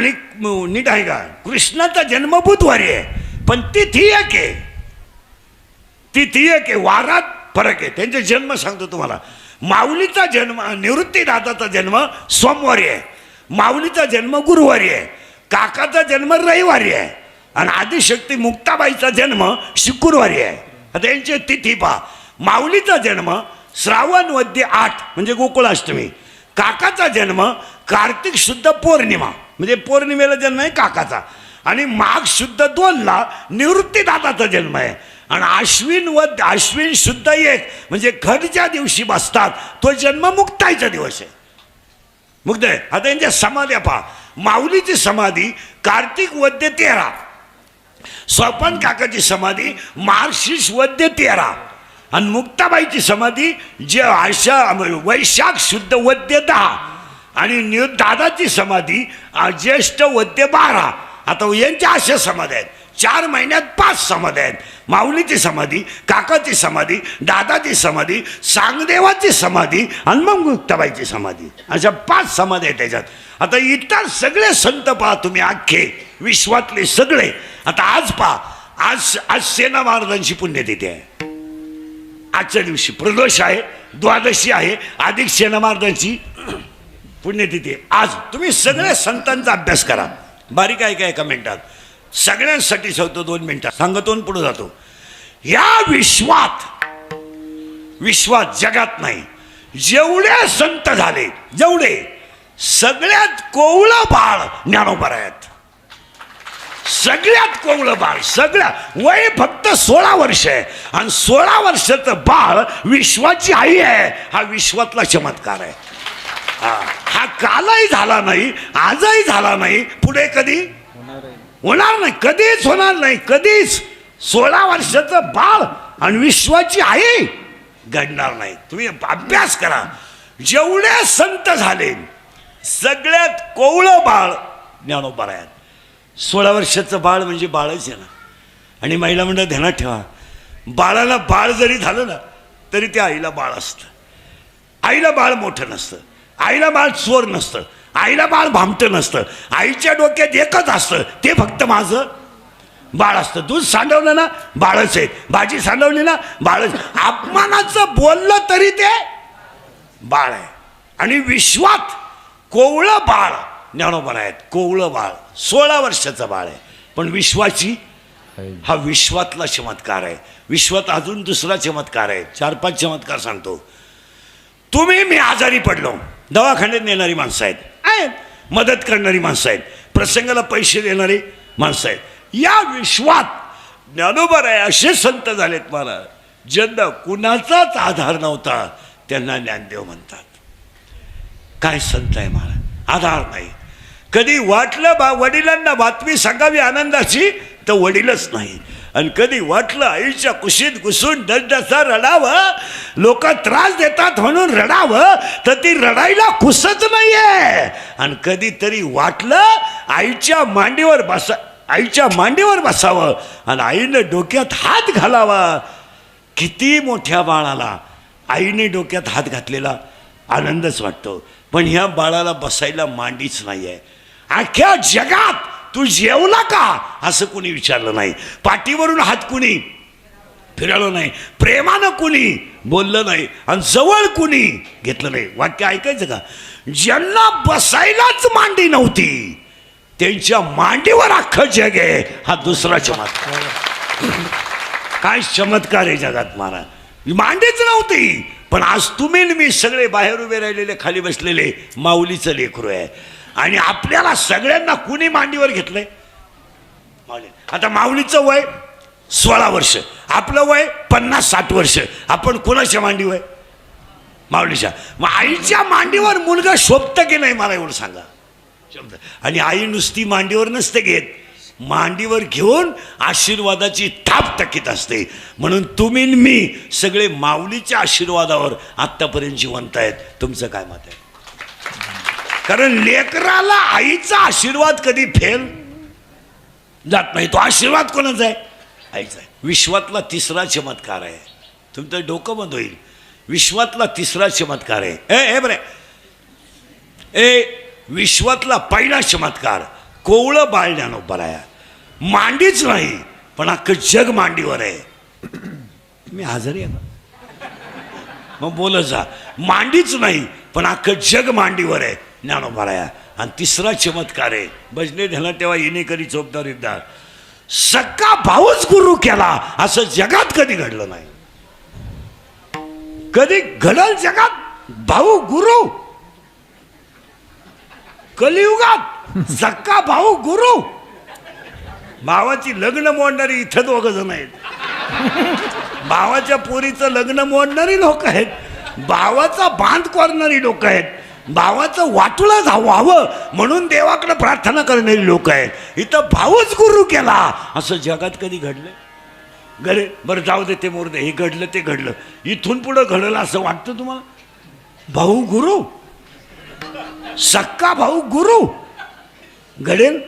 आणि नीट आहे का? कृष्णाचा जन्म बुधवारी आहे. पण तिथी एक आहे. तिथी एक आहे. वारात फरक आहे. त्यांचे जन्म सांगतो तुम्हाला. माऊलीचा जन्म निवृत्तीदादाचा जन्म सोमवारी आहे. माऊलीचा जन्म गुरुवारी आहे. काकाचा जन्म रविवारी आहे. आणि आदिशक्ती मुक्ताबाईचा जन्म शुक्रवारी आहे. आता यांची तिथी पहा. माऊलीचा जन्म श्रावण वद्य आठ म्हणजे गोकुळाष्टमी. काकाचा जन्म कार्तिक शुद्ध पौर्णिमा. म्हणजे पौर्णिमेला जन्म आहे काकाचा. आणि माघ शुद्ध दोनला निवृत्तीदाताचा जन्म आहे. आणि अश्विन व अश्विन शुद्ध एक म्हणजे खडच्या दिवशी बसतात तो जन्म मुक्ताईचा दिवस आहे. मुक्त आहे. आता यांच्या समाध्या पहा. माऊलीची समाधी कार्तिक वद्य तेरा. स्वपन काकाची समाधी मार्गशीर्ष वद्य तेरा. आणि मुक्ताबाईची समाधी जे आशा वैशाख शुद्ध वद्य दहा. आणि नि दादाची समाधी ज्येष्ठ वद्य बारा. आता यांच्या अशा समाधी आहेत. चार महिन्यात पाच समाधी आहेत. माऊलीची समाधी काकाची समाधी दादाची समाधी सांगदेवाची समाधी आणि मग मुक्ताबाईची समाधी. अशा पाच समाधी आहेत त्याच्यात. आता इतर सगळे संत पहा तुम्ही अख्खे विश्वातले सगळे. आता आज पहा आज आज सेना महाराजांची पुण्यतिथी आहे. आजच्या दिवशी प्रदोष आहे द्वादशी आहे अधिक सेना महाराजांची पुण्यतिथी आज तुम्ही सगळ्या संतांचा अभ्यास करा. बारीक आहे काय एका सगळ्यांसाठी सांगतो दोन मिनिटात. सांगतो पुढे जातो. या विश्वात विश्वात जगात नाही. जेवढे संत झाले जेवढे सगळ्यात कोवळं बाळ ज्ञानोबर आहेत सगळ्यात कोवळं बाळ सगळ्या वय फक्त सोळा वर्ष आहे. आणि सोळा वर्षाचं बाळ विश्वाची आई आहे. हा विश्वातला चमत्कार आहे. हा. हा कालही झाला नाही आजही झाला नाही पुढे कधी? होणार नाही. कधीच होणार नाही. कधीच. सोळा वर्षाचं बाळ आणि विश्वाची आई घडणार नाही. तुम्ही अभ्यास करा. जेवढे संत झाले सगळ्यात कोवळं बाळ ज्ञानोबा आहेत सोळा वर्षाचं बाळ म्हणजे बाळच आहे ना. आणि महिला मंडळ ध्यानात ठेवा. बाळाला बाळ जरी झालं ना तरी त्या आईला बाळ असतं. आईला बाळ मोठं नसतं. आईला बाळ स्वर नसतं. आईला बाळ भामटं नसतं. आईच्या डोक्यात एकच असतं. ते फक्त माझं. बाळ असतं. दूध सांडवलं ना बाळच आहे. भाजी सांडवली ना बाळच. अपमानाचं बोललं तरी ते बाळ आहे. आणि विश्वात कोवळं बाळ ज्ञानोबा आहेत कोवळं बाळ. सोळा वर्षाचं बाळ आहे. पण विश्वाची हा विश्वातला चमत्कार आहे. विश्वात अजून दुसरा चमत्कार आहे. चार पाच चमत्कार सांगतो. तुम्ही मी आजारी पडलो. दवाखान्यात नेणारी माणसं आहेत. आहेत मदत करणारी माणसं आहेत. प्रसंगाला पैसे देणारी माणसं आहेत. या विश्वात ज्ञानोबर आहे असे संत झालेत मला ज्यांना कुणाचाच आधार नव्हता त्यांना ज्ञानदेव म्हणतात. काय संत आहे मला आधार नाही. कधी वाटलं बा वडिलांना बातमी सांगावी आनंदाची? तर वडीलच नाही. आणि कधी वाटलं आईच्या कुशीत घुसून दसदसा रडावं? लोक त्रास देतात म्हणून रडावं तर ती रडायला खुसच नाहीये. आणि कधीतरी वाटलं आईच्या मांडीवर बसा आईच्या मांडीवर बसावं आणि आईनं डोक्यात हात घालावा. किती मोठ्या बाळाला आईने डोक्यात हात घातलेला आनंदच वाटतो. पण ह्या बाळाला बसायला मांडीच नाही आहे अख्ख्या जगात तू जेवला का? असं कुणी विचारलं नाही. पाठीवरून हात कुणी फिरवलं नाही. प्रेमानं कुणी बोललं नाही आणि जवळ कुणी घेतलं नाही. वाक्य ऐकायचं का? ज्यांना बसायलाच मांडी नव्हती त्यांच्या मांडीवर अख्खं जग आहे. हा दुसरा चमत्कार. काय चमत्कार आहे जगात मारा मांडीच नव्हती. पण आज तुम्ही मी सगळे बाहेर उभे राहिलेले खाली बसलेले माऊलीचं लेकरू आहे. आणि आपल्याला सगळ्यांना कुणी मांडीवर घेतलंय? माऊली. आता माऊलीचं वय सोळा वर्ष. आपलं वय पन्नास साठ वर्ष. आपण कोणाच्या मांडीवर आहे? माऊलीच्या. मग आईच्या मांडीवर मुलगा शोभतं की नाही मला एवढं सांगा. शब्द आणि आई नुसती मांडीवर नसते घेत. मांडीवर घेऊन आशीर्वादाची थाप टकीत असते. म्हणून तुम्ही मी सगळे माऊलीच्या आशीर्वादावर आत्तापर्यंत जिवंत आहेत. तुमचं काय मत आहे? कारण लेकराला आईचा आशीर्वाद कधी फेल जात नाही. तो आशीर्वाद कोणाचा आहे? आईचा आहे. विश्वातला तिसरा चमत्कार आहे. तुमचं डोकं बंद होईल. विश्वातला तिसरा चमत्कार आहे. ए हे बरे. ए विश्वातला पहिला चमत्कार. कोवळं बाळ ज्ञानोबराया मांडीच नाही पण अख्खं जग मांडीवर आहे. मी आजारी आहे ना मग बोलत जा. मांडीच नाही पण अख्खं जग मांडीवर आहे. ज्ञानोबाराया आणि तिसरा चमत्कार आहे. भजने ध्यानात तेव्हा येणेकरी चोपदारीदार सक्का भाऊच गुरु केला. असं जगात कधी घडलं नाही. कधी घडल जगात भाऊ गुरु. कलियुगात सक्का भाऊ गुरु. भावाची लग्न मोडणारी इथं दोघ जण आहेत. भावाच्या पोरीचं लग्न मोडणारी लोक आहेत. भावाचा बांध कोरणारी लोक आहेत. भावाचं वाटुळं झा व्हावं म्हणून देवाकडे प्रार्थना करणारी लोक आहेत. इथं भावच गुरु केला. असं जगात कधी घडलं? गरे बरं जाऊ दे ते मोरदे. हे घडलं ते घडलं. इथून पुढं घडलं असं वाटतं तुम्हाला? भाऊ गुरु. सक्का भाऊ गुरु. घडेल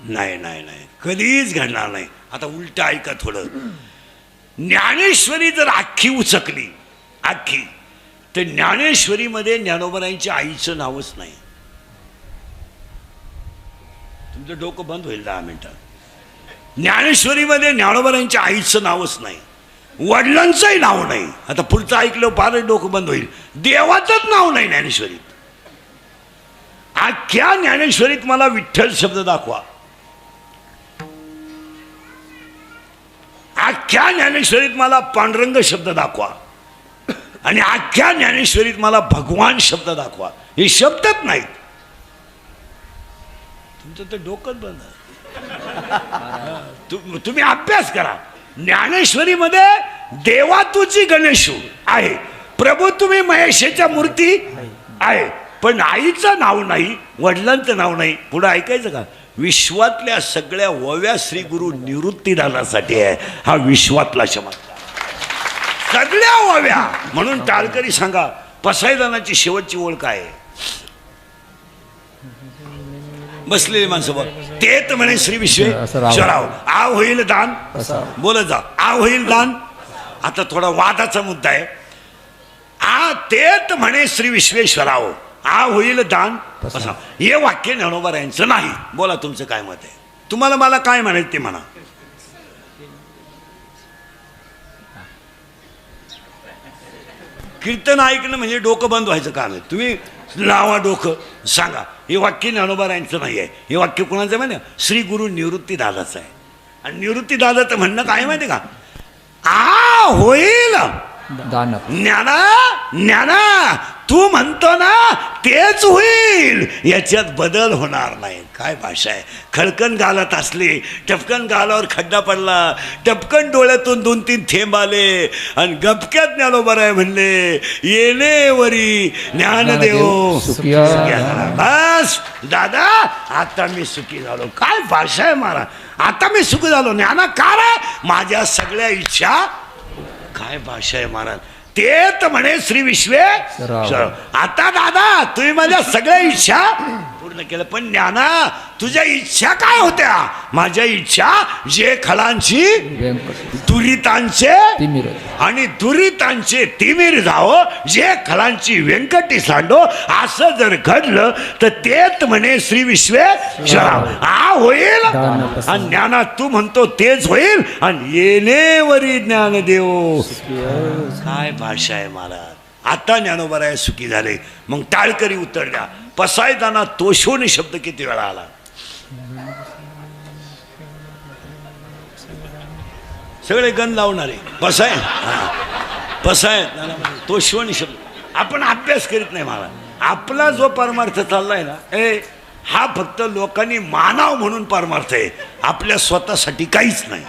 नाही नाही नाही. कधीच घडणार नाही. आता उलट ऐका थोडं. ज्ञानेश्वरी जर अख्खी उचकली अख्खी तर ज्ञानेश्वरीमध्ये ज्ञानोबरायांच्या आईचं नावच नाही. तुमचं डोकं बंद होईल दहा मिनटात ज्ञानेश्वरीमध्ये ज्ञानोबरायांच्या आईचं नावच नाही. वडिलांचंही नाव नाही. आता पुढचं ऐकलं फारच डोकं बंद होईल. देवाचंच नाव नाही ज्ञानेश्वरीत. आख्या ज्ञानेश्वरीत मला विठ्ठल शब्द दाखवा. आख्या ज्ञानेश्वरीत मला पांडुरंग शब्द दाखवा. आणि अख्ख्या ज्ञानेश्वरीत मला भगवान शब्द दाखवा. हे शब्दच नाहीत. तुमचं तर डोकंच बंद तुम्ही अभ्यास करा. ज्ञानेश्वरीमध्ये देवा तुझी गणेश आहे. प्रभू तुम्ही महेशेच्या मूर्ती आहे. पण आईचं नाव नाही वडिलांचं नाव नाही. पुढं ऐकायचं का? विश्वातल्या सगळ्या वव्या श्री गुरु निवृत्तीदानासाठी आहे. हा विश्वातला शब्द. सगळ्या ओव्या. म्हणून टाळकरी सांगा पसायदानाची शेवटची ओळ काय आहे? बसलेली माणसं बघ. तेच म्हणे श्री. विश्वेश्वराव आ होईल दान. बोलत जा. आ होईल दान. आता थोडा वादाचा मुद्दा आहे. आ तेच म्हणे श्री विश्वेश्वराव आ होईल दान. हे वाक्य ज्ञानोबा यांचं नाही. बोला तुमचं काय मत आहे? तुम्हाला मला काय म्हणायचं ते म्हणा. कीर्तन ऐकणं म्हणजे डोकं बंद व्हायचं काम आहे. तुम्ही लावा डोकं. सांगा हे वाक्य ज्ञानोबारायांचं नाही आहे. हे वाक्य कुणाचं आहे माहिती श्री गुरु निवृत्ती दादाचं आहे. आणि निवृत्ती दादाचं म्हणणं काय माहिती आहे का? आ होईल. दान ज्ञाना ज्ञाना तू म्हणतो ना तेच होईल. याच्यात बदल होणार नाही. काय भाषा आहे? खडकन घालत असली टपकन गालावर खड्डा पडला टपकन डोळ्यातून दोन तीन थेंब आले आणि गपक्यात ज्ञानोबर आहे म्हणले येणे वरी ज्ञानदेव. सुखिया सुखी झाला. बस. दादा आता मी सुखी झालो. काय भाषा आहे मारा? आता मी सुखी झालो. ज्ञाना का रे? माझ्या सगळ्या इच्छा काय भाषा आहे महाराज ते तर म्हणे श्री विश्वे. आता दादा तुम्ही माझ्या सगळ्या इच्छा पूर्ण केलं. पण ज्ञाना तुझ्या इच्छा काय होत्या? माझ्या इच्छा जे खळांची दुरितांचे आणि दुरितांचे तिमीर जावं जे खलांची व्यंकटी सांडो असं जर घडलं तर तेच म्हणे श्री विश्वेश्वरा आ होईल. आणि ज्ञानात तू म्हणतो तेच होईल? आणि येणेवरी ज्ञानदेव. काय भाषा आहे महाराज? आता ज्ञानोबराय सुखी झाले. मग टाळकरी उतरल्या. पसायताना तोशोनी शब्द किती वेळा आला? सगळे गण लावणारे. पसाय पसाय म्हणजे तो शब्द. आपण अभ्यास करीत नाही मला आपला जो परमार्थ चाललाय ना ए हा फक्त लोकांनी मानाव म्हणून परमार्थ आहे. आपल्या स्वतःसाठी काहीच नाही.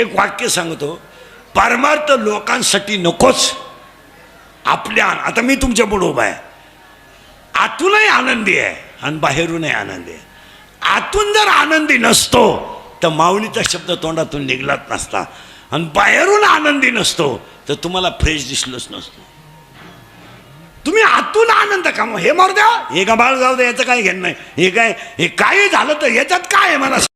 एक वाक्य सांगतो. परमार्थ लोकांसाठी नकोच. आपल्या आता मी तुमच्यापुढे उभा आहे. आतूनही आनंदी आहे आणि बाहेरूनही आनंदी आहे. आतून जर आनंदी नसतो तर माऊलीचा शब्द तोंडातून निघलाच नसता. आणि बाहेरून आनंदी नसतो तर तुम्हाला फ्रेश दिसलोच नसतो. तुम्ही आतून आनंद का हे मारू द्या. हे का बाळ जाऊ द्या याचं काय घेणं नाही. हे काय हे काय झालं तर याच्यात काय आहे मला